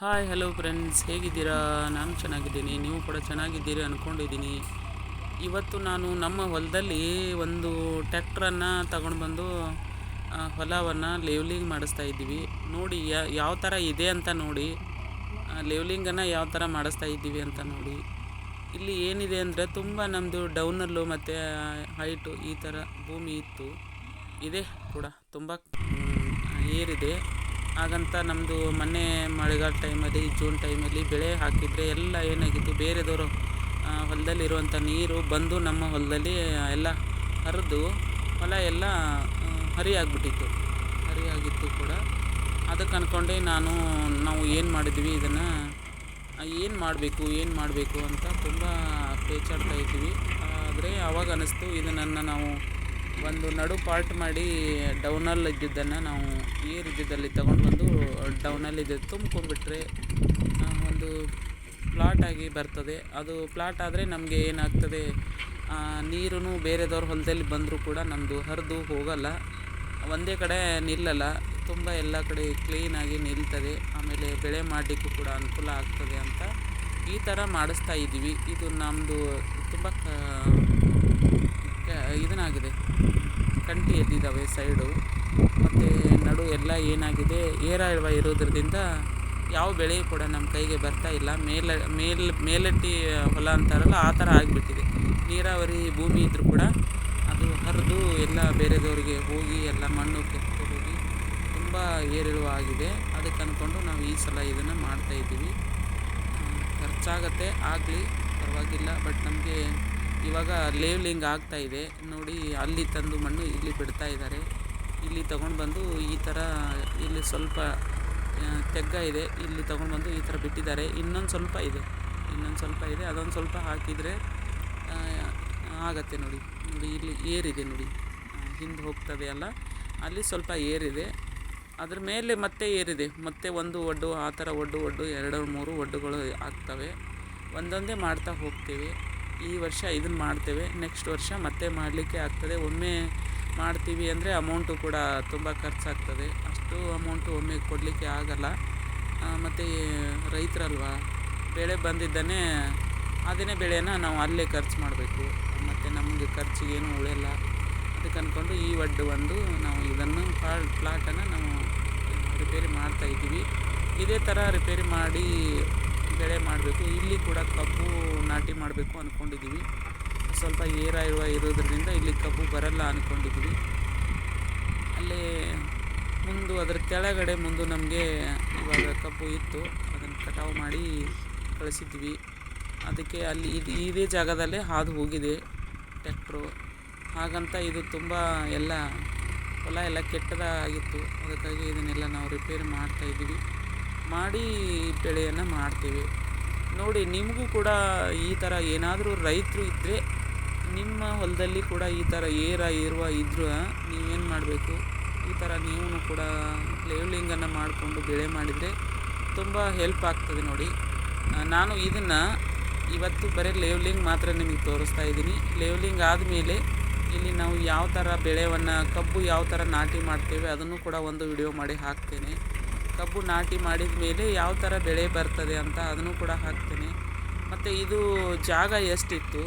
Hi hello friends ಹೇಗಿದ್ದೀರಾ? ನಾನು ಚೆನ್ನಾಗಿದ್ದೀನಿ. ನೀವು ಕೂಡ ಚೆನ್ನಾಗಿದ್ದೀರಿ ಅಂದ್ಕೊಂಡಿದ್ದೀನಿ ಇವತ್ತು ನಾನು ನಮ್ಮ ಹೊಲದಲ್ಲಿ ಒಂದು ಟ್ಯಾಕ್ಟ್ರನ್ನು ತಗೊಂಡು ಬಂದು ಹೊಲವನ್ನು ಲೇವ್ಲಿಂಗ್ ಮಾಡಿಸ್ತಾ ಇದ್ದೀವಿ. ನೋಡಿ ಯಾವ ಥರ ಇದೆ ಅಂತ ನೋಡಿ ಲೇವ್ಲಿಂಗನ್ನು ಯಾವ ಥರ ಮಾಡಿಸ್ತಾ ಇದ್ದೀವಿ ಅಂತ ನೋಡಿ. ಇಲ್ಲಿ ಏನಿದೆ ಅಂದರೆ ತುಂಬ ನಮ್ಮದು ಡೌನಲ್ಲು ಮತ್ತು ಹೈಟು ಈ ಥರ ಭೂಮಿ ಇತ್ತು. ಇದೆ ಕೂಡ ತುಂಬ ಏರಿದೆ. ಹಾಗಂತ ನಮ್ಮದು ಮೊನ್ನೆ ಮಳೆಗಾಲ ಟೈಮಲ್ಲಿ, ಜೂನ್ ಟೈಮಲ್ಲಿ ಬೆಳೆ ಹಾಕಿದರೆ ಎಲ್ಲ ಏನಾಗಿತ್ತು? ಬೇರೆದವರು ಹೊಲದಲ್ಲಿರುವಂಥ ನೀರು ಬಂದು ನಮ್ಮ ಹೊಲದಲ್ಲಿ ಎಲ್ಲ ಹರಿದು ಹೊಲ ಎಲ್ಲ ಹರಿಯಾಗ್ಬಿಟ್ಟಿತ್ತು. ಹರಿ ಆಗಿಬಿಟ್ಟಿತ್ತು ಹರಿ ಆಗಿತ್ತು ಕೂಡ. ಅದಕ್ಕೆ ಅಂದ್ಕೊಂಡೆ ನಾನು, ನಾವು ಏನು ಮಾಡಿದ್ವಿ ಇದನ್ನು ಏನು ಮಾಡಬೇಕು ಏನು ಮಾಡಬೇಕು ಅಂತ ತುಂಬ ಪೇಚಾಡ್ತಾ ಇದ್ವಿ. ಆದರೆ ಅವಾಗ ಅನ್ನಿಸ್ತು ಇದನ್ನು ನಾವು ಒಂದು ನಡು ಪಾರ್ಟ್ ಮಾಡಿ ಡೌನಲ್ಲಿ ಇದ್ದಿದ್ದನ್ನು ನಾವು ಏರ್ ಇದ್ದಿದ್ದಲ್ಲಿ ತಗೊಂಡು ಬಂದು ಡೌನಲ್ಲಿ ಇದ್ದು ತುಂಬ್ಕೊಂಡ್ಬಿಟ್ರೆ ಒಂದು ಪ್ಲಾಟ್ ಆಗಿ ಬರ್ತದೆ. ಅದು ಪ್ಲಾಟ್ ಆದರೆ ನಮಗೆ ಏನಾಗ್ತದೆ ನೀರು ಬೇರೆದವ್ರ ಹೊಲದಲ್ಲಿ ಬಂದರೂ ಕೂಡ ನಮ್ಮದು ಹರಿದು ಹೋಗಲ್ಲ. ಒಂದೇ ಕಡೆ ನಿಲ್ಲಲ್ಲ, ತುಂಬ ಎಲ್ಲ ಕಡೆ ಕ್ಲೀನಾಗಿ ನಿಲ್ತದೆ. ಆಮೇಲೆ ಬೆಳೆ ಮಾಡಲಿಕ್ಕೂ ಕೂಡ ಅನುಕೂಲ ಆಗ್ತದೆ ಅಂತ ಈ ಥರ ಮಾಡಿಸ್ತಾ ಇದ್ದೀವಿ. ಇದು ನಮ್ಮದು ತುಂಬ ಇದನ್ನಾಗಿದೆ. ಕಂಟಿ ಎದ್ದಿದ್ದಾವೆ ಸೈಡು. ಮತ್ತು ನಡು ಎಲ್ಲ ಏನಾಗಿದೆ, ಏರ ಇರೋದ್ರಿಂದ ಯಾವ ಬೆಳೆ ಕೂಡ ನಮ್ಮ ಕೈಗೆ ಬರ್ತಾ ಇಲ್ಲ. ಮೇಲೆ, ಮೇಲ್ ಮೇಲಟ್ಟಿ ಹೊಲ ಅಂತಾರಲ್ಲ, ಆ ಥರ ಆಗಿಬಿಟ್ಟಿದೆ. ನೀರಾವರಿ ಭೂಮಿ ಇದ್ದರೂ ಕೂಡ ಅದು ಹರಿದು ಎಲ್ಲ ಬೇರೆದವರಿಗೆ ಹೋಗಿ ಎಲ್ಲ ಮಣ್ಣು ಕೆತ್ತು ಹೋಗಿ ತುಂಬ ಏರಿಳುವ ಆಗಿದೆ. ಅದಕ್ಕೆ ಅಂದ್ಕೊಂಡು ನಾವು ಈ ಸಲ ಇದನ್ನು ಮಾಡ್ತಾಯಿದ್ದೀವಿ ಖರ್ಚಾಗತ್ತೆ, ಆಗಲಿ, ಪರವಾಗಿಲ್ಲ, ಬಟ್ ನಮಗೆ ಇವಾಗ ಲೇವ್ಲಿಂಗ್ ಆಗ್ತಾ ಇದೆ. ನೋಡಿ, ಅಲ್ಲಿ ತಂದು ಮಣ್ಣು ಇಲ್ಲಿ ಬಿಡ್ತಾ ಇದ್ದಾರೆ. ಇಲ್ಲಿ ತಗೊಂಡು ಬಂದು ಈ ಥರ ಇಲ್ಲಿ ಸ್ವಲ್ಪ ತೆಗ್ಗ ಇದೆ. ಇಲ್ಲಿ ತಗೊಂಡು ಬಂದು ಈ ಥರ ಬಿಟ್ಟಿದ್ದಾರೆ. ಇನ್ನೊಂದು ಸ್ವಲ್ಪ ಇದೆ. ಇನ್ನೊಂದು ಸ್ವಲ್ಪ ಇದೆ. ಅದೊಂದು ಸ್ವಲ್ಪ ಹಾಕಿದರೆ ಆಗತ್ತೆ ನೋಡಿ. ನೋಡಿ, ಇಲ್ಲಿ ಏರಿದೆ ನೋಡಿ. ಹಿಂದೆ ಹೋಗ್ತದೆ ಅಲ್ಲ. ಅಲ್ಲಿ ಸ್ವಲ್ಪ ಏರಿದೆ. ಅದ್ರ ಮೇಲೆ ಮತ್ತೆ ಏರಿದೆ. ಮತ್ತೆ ಒಂದು ಒಡ್ಡು, ಆ ಥರ ಒಡ್ಡು ಒಡ್ಡು, ಎರಡು, ಮೂರು ಒಡ್ಡುಗಳು ಆಗ್ತವೆ. ಒಂದೊಂದೇ ಮಾಡ್ತಾ ಹೋಗ್ತೇವೆ. ಈ ವರ್ಷ ಇದನ್ನು ಮಾಡ್ತೇವೆ. ನೆಕ್ಸ್ಟ್ ವರ್ಷ ಮತ್ತೆ ಮಾಡಲಿಕ್ಕೆ ಆಗ್ತದೆ. ಒಮ್ಮೆ ಮಾಡ್ತೀವಿ ಅಂದರೆ ಅಮೌಂಟು ಕೂಡ ತುಂಬ ಖರ್ಚಾಗ್ತದೆ. ಅಷ್ಟು ಅಮೌಂಟು ಒಮ್ಮೆ ಕೊಡಲಿಕ್ಕೆ ಆಗಲ್ಲ. ಮತ್ತು ರೈತರಲ್ವಾ, ಬೆಳೆ ಬಂದಿದ್ದನ್ನೇ ಅದನ್ನೇ ಬೆಳೆಯನ್ನು ನಾವು ಅಲ್ಲೇ ಖರ್ಚು ಮಾಡಬೇಕು. ಮತ್ತು ನಮಗೆ ಖರ್ಚಿಗೇನು ಉಳಿಯಲ್ಲ. ಅದಕ್ಕೆ ಅಂದ್ಕೊಂಡು ಈ ಒಡ್ಡು ಒಂದು ನಾವು ಇದನ್ನು ಪಾಲ್ ಪ್ಲಾಟನ್ನು ನಾವು ರಿಪೇರಿ ಮಾಡ್ತಾಯಿದ್ದೀವಿ ಇದೇ ಥರ ರಿಪೇರಿ ಮಾಡಿ ಬೆಳೆ ಮಾಡಬೇಕು. ಇಲ್ಲಿ ಕೂಡ ಕಬ್ಬು ನಾಟಿ ಮಾಡಬೇಕು ಅಂದ್ಕೊಂಡಿದ್ದೀವಿ ಸ್ವಲ್ಪ ಏರ ಇರುವ ಇರೋದ್ರಿಂದ ಇಲ್ಲಿ ಕಬ್ಬು ಬರಲ್ಲ ಅಂದ್ಕೊಂಡಿದ್ದೀವಿ ಅಲ್ಲಿ ಮುಂದು ಅದರ ಕೆಳಗಡೆ ಮುಂದೆ ನಮಗೆ ಇವಾಗ ಕಬ್ಬು ಇತ್ತು. ಅದನ್ನು ಕಟಾವು ಮಾಡಿ ಕಳಿಸಿದ್ವಿ. ಅದಕ್ಕೆ ಅಲ್ಲಿ ಇದು ಇದೇ ಜಾಗದಲ್ಲೇ ಹಾದು ಹೋಗಿದೆ ಟ್ಯಾಕ್ಟ್ರು ಹಾಗಂತ ಇದು ತುಂಬ ಎಲ್ಲ ಹೊಲ ಎಲ್ಲ ಕೆಟ್ಟದಾಗಿತ್ತು. ಅದಕ್ಕಾಗಿ ಇದನ್ನೆಲ್ಲ ನಾವು ರಿಪೇರಿ ಮಾಡ್ತಾಯಿದ್ದೀವಿ ಮಾಡಿ ಬೆಳೆಯನ್ನು ಮಾಡ್ತೀವಿ. ನೋಡಿ, ನಿಮಗೂ ಕೂಡ ಈ ಥರ ಏನಾದರೂ ರೈತರು ಇದ್ದರೆ ನಿಮ್ಮ ಹೊಲದಲ್ಲಿ ಕೂಡ ಈ ಥರ ಏರ ಇರುವ ಇದ್ರೂ ನೀವೇನು ಮಾಡಬೇಕು? ಈ ಥರ ನೀವು ಕೂಡ ಲೇವ್ಲಿಂಗನ್ನು ಮಾಡಿಕೊಂಡು ಬೆಳೆ ಮಾಡಿದರೆ ತುಂಬ ಹೆಲ್ಪ್ ಆಗ್ತದೆ ನೋಡಿ. ನಾನು ಇದನ್ನು ಇವತ್ತು ಬರೀ ಲೇವ್ಲಿಂಗ್ ಮಾತ್ರ ನಿಮಗೆ ತೋರಿಸ್ತಾ ಇದ್ದೀನಿ. ಲೇವ್ಲಿಂಗ್ ಆದಮೇಲೆ ಇಲ್ಲಿ ನಾವು ಯಾವ ಥರ ಬೆಳೆವನ್ನು, ಕಬ್ಬು ಯಾವ ಥರ ನಾಟಿ ಮಾಡ್ತೇವೆ ಅದನ್ನು ಕೂಡ ಒಂದು ವಿಡಿಯೋ ಮಾಡಿ ಹಾಕ್ತೇನೆ. ಕಬ್ಬು ನಾಟಿ ಮಾಡಿದ ಮೇಲೆ ಯಾವ ಥರ ಬೆಳೆ ಬರ್ತದೆ ಅಂತ ಅದನ್ನು ಕೂಡ ಹಾಕ್ತೀನಿ. ಮತ್ತು ಇದು ಜಾಗ ಎಷ್ಟಿತ್ತು?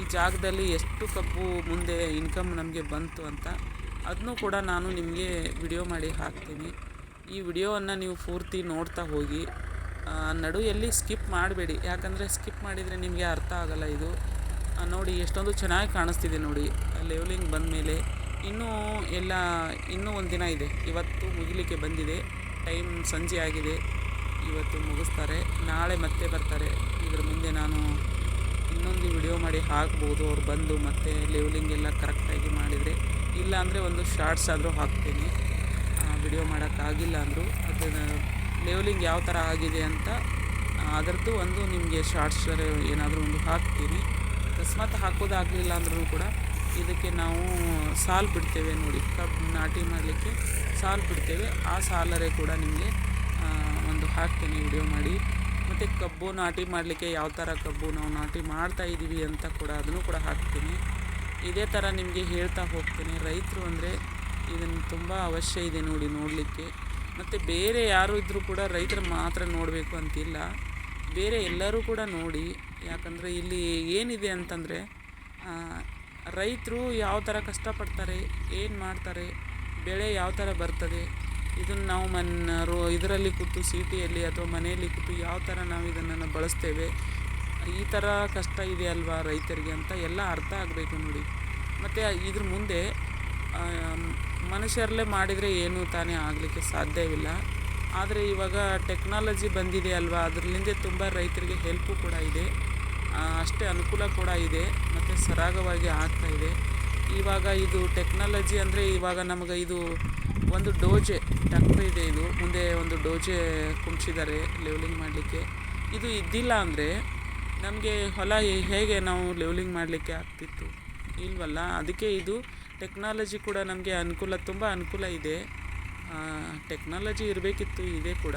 ಈ ಜಾಗದಲ್ಲಿ ಎಷ್ಟು ಕಬ್ಬು ಮುಂದೆ ಇನ್ಕಮ್ ನಮಗೆ ಬಂತು ಅಂತ ಅದನ್ನು ಕೂಡ ನಾನು ನಿಮಗೆ ವಿಡಿಯೋ ಮಾಡಿ ಹಾಕ್ತೀನಿ. ಈ ವಿಡಿಯೋವನ್ನು ನೀವು ಪೂರ್ತಿ ನೋಡ್ತಾ ಹೋಗಿ. ನಡುವೆಯಲ್ಲಿ ಸ್ಕಿಪ್ ಮಾಡಬೇಡಿ. ಯಾಕಂದರೆ ಸ್ಕಿಪ್ ಮಾಡಿದರೆ ನಿಮಗೆ ಅರ್ಥ ಆಗಲ್ಲ ಇದು. ನೋಡಿ, ಎಷ್ಟೊಂದು ಚೆನ್ನಾಗಿ ಕಾಣಿಸ್ತಿದೆ ನೋಡಿ. ಲೆವೆಲಿಂಗ್ ಬಂದ ಮೇಲೆ ಇನ್ನೂ ಎಲ್ಲ, ಇನ್ನೂ ಒಂದು ದಿನ ಇದೆ. ಇವತ್ತು ಮುಗಿಲಿಕ್ಕೆ ಬಂದಿದೆ. ಟೈಮ್ ಸಂಜೆ ಆಗಿದೆ. ಇವತ್ತು ಮುಗಿಸ್ತಾರೆ. ನಾಳೆ ಮತ್ತೆ ಬರ್ತಾರೆ. ಇದ್ರ ಮುಂದೆ ನಾನು ಇನ್ನೊಂದು ವಿಡಿಯೋ ಮಾಡಿ ಹಾಕ್ಬೋದು. ಅವ್ರು ಬಂದು ಮತ್ತೆ ಲೆವೆಲಿಂಗ್ ಎಲ್ಲ ಕರೆಕ್ಟಾಗಿ ಮಾಡಿದರೆ. ಇಲ್ಲ ಅಂದರೆ ಒಂದು ಶಾರ್ಟ್ಸ್ ಆದರೂ ಹಾಕ್ತೀನಿ. ವಿಡಿಯೋ ಮಾಡೋಕ್ಕಾಗಿಲ್ಲ ಅಂದರು. ಅದನ್ನು ಲೆವೆಲಿಂಗ್ ಯಾವ ಥರ ಆಗಿದೆ ಅಂತ, ಅದರದ್ದು ಒಂದು ನಿಮಗೆ ಶಾರ್ಟ್ಸ್ ಏನಾದರೂ ಒಂದು ಹಾಕ್ತೀನಿ. ಅಕಸ್ಮಾತ್ ಹಾಕೋದಾಗಲಿಲ್ಲ ಅಂದ್ರೂ ಕೂಡ ಇದಕ್ಕೆ ನಾವು ಸಾಲು ಬಿಡ್ತೇವೆ ನೋಡಿ. ಕಬ್ಬು ನಾಟಿ ಮಾಡಲಿಕ್ಕೆ ಸಾಲು ಬಿಡ್ತೇವೆ. ಆ ಸಾಲರೇ ಕೂಡ ನಿಮಗೆ ಒಂದು ಹಾಕ್ತೀನಿ ವಿಡಿಯೋ ಮಾಡಿ. ಮತ್ತು ಕಬ್ಬು ನಾಟಿ ಮಾಡಲಿಕ್ಕೆ ಯಾವ ಥರ ಕಬ್ಬು ನಾವು ನಾಟಿ ಮಾಡ್ತಾ ಇದ್ದೀವಿ ಅಂತ ಕೂಡ ಅದನ್ನು ಕೂಡ ಹಾಕ್ತೀನಿ. ಇದೇ ಥರ ನಿಮಗೆ ಹೇಳ್ತಾ ಹೋಗ್ತೀನಿ. ರೈತರು ಅಂದರೆ ಇದನ್ನು ತುಂಬ ಅವಶ್ಯ ಇದೆ ನೋಡಿ ನೋಡಲಿಕ್ಕೆ. ಮತ್ತು ಬೇರೆ ಯಾರು ಇದ್ದರೂ ಕೂಡ ರೈತರು ಮಾತ್ರ ನೋಡಬೇಕು ಅಂತಿಲ್ಲ. ಬೇರೆ ಎಲ್ಲರೂ ಕೂಡ ನೋಡಿ, ಯಾಕಂದರೆ ಇಲ್ಲಿ ಏನಿದೆ ಅಂತಂದರೆ ರೈತರು ಯಾವ ಥರ ಕಷ್ಟಪಡ್ತಾರೆ, ಏನು ಮಾಡ್ತಾರೆ, ಬೆಳೆ ಯಾವ ಥರ ಬರ್ತದೆ, ಇದನ್ನು ನಾವು ಮನ್ ರೋ ಇದರಲ್ಲಿ ಕೂತು ಸಿಟಿಯಲ್ಲಿ ಅಥವಾ ಮನೆಯಲ್ಲಿ ಕೂತು ಯಾವ ಥರ ನಾವು ಇದನ್ನು ಬಳಸ್ತೇವೆ, ಈ ಥರ ಕಷ್ಟ ಇದೆ ಅಲ್ವಾ ರೈತರಿಗೆ ಅಂತ ಎಲ್ಲ ಅರ್ಥ ಆಗಬೇಕು ನೋಡಿ. ಮತ್ತು ಇದ್ರ ಮುಂದೆ ಮನುಷ್ಯರಲ್ಲೇ ಮಾಡಿದರೆ ಏನೂ ತಾನೇ ಆಗಲಿಕ್ಕೆ ಸಾಧ್ಯವಿಲ್ಲ. ಆದರೆ ಇವಾಗ ಟೆಕ್ನಾಲಜಿ ಬಂದಿದೆ ಅಲ್ವಾ ಅದರಿಂದ ತುಂಬ ರೈತರಿಗೆ ಹೆಲ್ಪು ಕೂಡ ಇದೆ. ಅಷ್ಟೇ ಅನುಕೂಲ ಕೂಡ ಇದೆ, ಮತ್ತು ಸರಾಗವಾಗಿ ಆಗ್ತಾ ಇದೆ. ಇವಾಗ ಇದು ಟೆಕ್ನಾಲಜಿ ಅಂದರೆ ಇವಾಗ ನಮಗೆ ಇದು ಒಂದು ಡೋಜೆ ಟ್ಯಾಕ್ಟ್ರ್ ಇದೆ ಇದು. ಮುಂದೆ ಒಂದು ಡೋಜೆ ಕುಂಚಿದ್ದಾರೆ ಲೆವೆಲಿಂಗ್ ಮಾಡಲಿಕ್ಕೆ. ಇದು ಇದ್ದಿಲ್ಲ ಅಂದರೆ ನಮಗೆ ಹೊಲ ಹೇಗೆ ನಾವು ಲೆವೆಲಿಂಗ್ ಮಾಡಲಿಕ್ಕೆ ಆಗ್ತಿತ್ತು? ಇಲ್ವಲ್ಲ? ಅದಕ್ಕೆ ಇದು ಟೆಕ್ನಾಲಜಿ ಕೂಡ ನಮಗೆ ಅನುಕೂಲ, ತುಂಬ ಅನುಕೂಲ ಇದೆ. ಟೆಕ್ನಾಲಜಿ ಇರಬೇಕಿತ್ತು, ಇದೆ ಕೂಡ.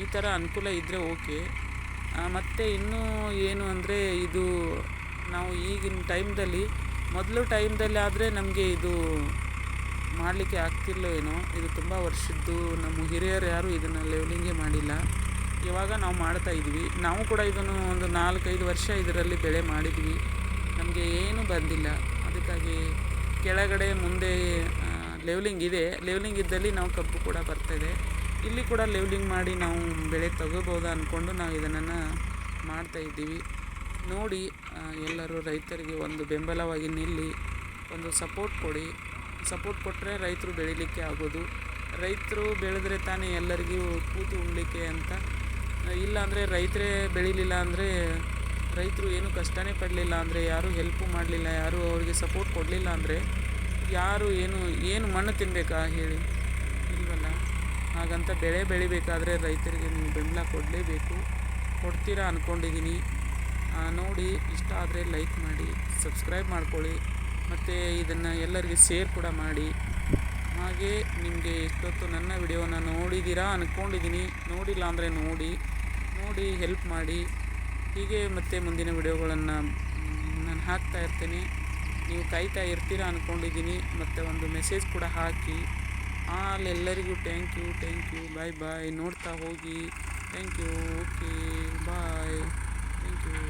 ಈ ಥರ ಅನುಕೂಲ ಇದ್ದರೆ ಓಕೆ ಮತ್ತು ಇನ್ನೂ ಏನು ಅಂದರೆ ಇದು ನಾವು ಈಗಿನ ಟೈಮ್ದಲ್ಲಿ, ಮೊದಲು ಟೈಮ್ದಲ್ಲಿ ಆದರೆ ನಮಗೆ ಇದು ಮಾಡಲಿಕ್ಕೆ ಆಗ್ತಿಲ್ಲ ಏನೋ, ಇದು ತುಂಬ ವರ್ಷದ್ದು, ನಮ್ಮ ಹಿರಿಯರು ಯಾರೂ ಇದನ್ನು ಲೆವೆಲಿಂಗೇ ಮಾಡಿಲ್ಲ. ಇವಾಗ ನಾವು ಮಾಡ್ತಾ ಇದ್ವಿ. ನಾವು ಕೂಡ ಇದನ್ನು ಒಂದು ನಾಲ್ಕೈದು ವರ್ಷ ಇದರಲ್ಲಿ ಬೆಳೆ ಮಾಡಿದ್ವಿ. ನಮಗೆ ಏನೂ ಬಂದಿಲ್ಲ. ಅದಕ್ಕಾಗಿ ಕೆಳಗಡೆ ಮುಂದೆ ಲೆವೆಲಿಂಗ್ ಇದೆ. ಲೆವೆಲಿಂಗ್ ಇದ್ದಲ್ಲಿ ನಾವು ಕಬ್ಬು ಕೂಡ ಬರ್ತದೆ ಇಲ್ಲಿ ಕೂಡ ಲೆವ್ಲಿಂಗ್ ಮಾಡಿ ನಾವು ಬೆಳೆ ತಗೋಬೋದು ಅಂದ್ಕೊಂಡು ನಾವು ಇದನ್ನು ಮಾಡ್ತಾ ಇದ್ದೀವಿ. ನೋಡಿ ಎಲ್ಲರೂ ರೈತರಿಗೆ ಒಂದು ಬೆಂಬಲವಾಗಿ ನಿಲ್ಲಿ, ಒಂದು ಸಪೋರ್ಟ್ ಕೊಡಿ. ಸಪೋರ್ಟ್ ಕೊಟ್ಟರೆ ರೈತರು ಬೆಳಿಲಿಕ್ಕೆ ಆಗೋದು. ರೈತರು ಬೆಳೆದ್ರೆ ತಾನೇ ಎಲ್ಲರಿಗೂ ಕೂತು ಉಣ್ಲಿಕ್ಕೆ ಅಂತ. ಇಲ್ಲಾಂದರೆ ರೈತರೇ ಬೆಳಿಲಿಲ್ಲ ಅಂದರೆ ರೈತರು ಏನು ಕಷ್ಟನೇ ಪಡಲಿಲ್ಲ ಅಂದರೆ, ಯಾರೂ ಹೆಲ್ಪು ಮಾಡಲಿಲ್ಲ, ಯಾರೂ ಅವರಿಗೆ ಸಪೋರ್ಟ್ ಕೊಡಲಿಲ್ಲ ಅಂದರೆ, ಯಾರು ಏನು ಏನು ಮಣ್ಣು ತಿನ್ನಬೇಕಾ ಹೇಳಿ. ಹಾಗಂತ ಬೆಳೆ ಬೆಳಿಬೇಕಾದರೆ ರೈತರಿಗೆ ನೀವು ಬೆಂಬಲ ಕೊಡಲೇಬೇಕು. ಕೊಡ್ತೀರಾ ಅಂದ್ಕೊಂಡಿದ್ದೀನಿ ನೋಡಿ, ಇಷ್ಟ ಆದರೆ ಲೈಕ್ ಮಾಡಿ ಸಬ್ಸ್ಕ್ರೈಬ್ ಮಾಡ್ಕೊಳ್ಳಿ. ಮತ್ತು ಇದನ್ನು ಎಲ್ಲರಿಗೆ ಶೇರ್ ಕೂಡ ಮಾಡಿ. ಹಾಗೆ ನಿಮಗೆ ಎಷ್ಟೊತ್ತು ನನ್ನ ವಿಡಿಯೋನ ನೋಡಿದ್ದೀರಾ ಅಂದ್ಕೊಂಡಿದ್ದೀನಿ ನೋಡಿಲ್ಲ ಅಂದರೆ ನೋಡಿ ನೋಡಿ ಹೆಲ್ಪ್ ಮಾಡಿ. ಹೀಗೆ ಮತ್ತೆ ಮುಂದಿನ ವಿಡಿಯೋಗಳನ್ನು ನಾನು ಹಾಕ್ತಾ ಇರ್ತೀನಿ. ನೀವು ಕಾಯ್ತಾ ಇರ್ತೀರಾ ಅಂದ್ಕೊಂಡಿದ್ದೀನಿ ಮತ್ತು ಒಂದು ಮೆಸೇಜ್ ಕೂಡ ಹಾಕಿ. ಅಲ್ಲೆಲ್ಲರಿಗೂ thank you thank you bye bye ನೋಡ್ತಾ ಹೋಗಿ thank you okay bye thank you